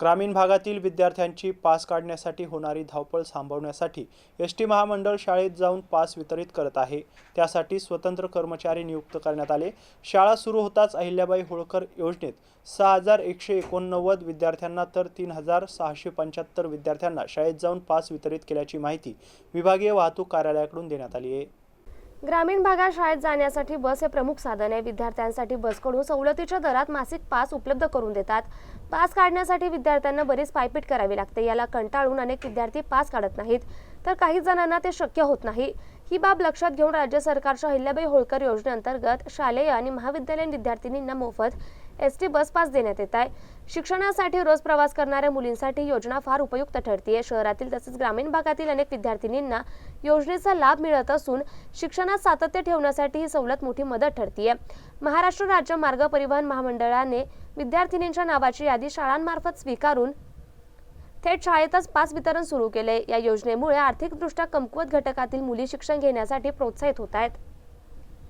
ग्रामीण भागातील विद्यार्थ्यांची पास काढण्यासाठी होणारी धावपळ थांबवण्यासाठी एस टी महामंडळ शाळेत जाऊन पास वितरित करत आहे. त्यासाठी स्वतंत्र कर्मचारी नियुक्त करण्यात आले. शाळा सुरू होताच अहिल्याबाई होळकर योजनेत सहा हजार एकशे एकोणनव्वद विद्यार्थ्यांना तर तीन हजार सहाशे पंच्याहत्तर विद्यार्थ्यांना शाळेत जाऊन पास वितरित केल्याची माहिती विभागीय वाहतूक कार्यालयाकडून देण्यात आली आहे. ग्रामीण भागात शाळेत जाण्यासाठी बस हे प्रमुख साधन आहे. विद्यार्थ्यांसाठी बसकडून सवलतीच्या दरात मासिक पास उपलब्ध करून देतात. पास काढण्यासाठी विद्यार्थ्यांना बरीच पायपीट करावी लागते. याला कंटाळून अनेक विद्यार्थी पास काढत नाहीत. तर काही जणांना ते शक्य होत नाही. ही बाब लक्षात घेऊन राज्य सरकारच्या अहिल्याबाई होळकर योजनेअंतर्गत शालेय आणि महाविद्यालयीन विद्यार्थिनींना मोफत एस टी बस पास देण्यात येत आहे. शिक्षणासाठी रोज प्रवास करणाऱ्या मुलींसाठी योजना फार उपयुक्त ठरते शहरातील तसेच ग्रामीण भागातील अनेक विद्यार्थिनींना योजनेचा लाभ मिळत असून शिक्षणात सातत्य ठेवण्यासाठी ही सवलत मोठी मदत ठरतीये. महाराष्ट्र राज्य मार्ग परिवहन महामंडळाने विद्यार्थिनींच्या नावाची यादी शाळांमार्फत स्वीकारून थेट शाळेतच पास वितरण सुरू केले या योजनेमुळे आर्थिकदृष्ट्या कमकुवत घटकातील मुली शिक्षण घेण्यासाठी प्रोत्साहित होत आहेत.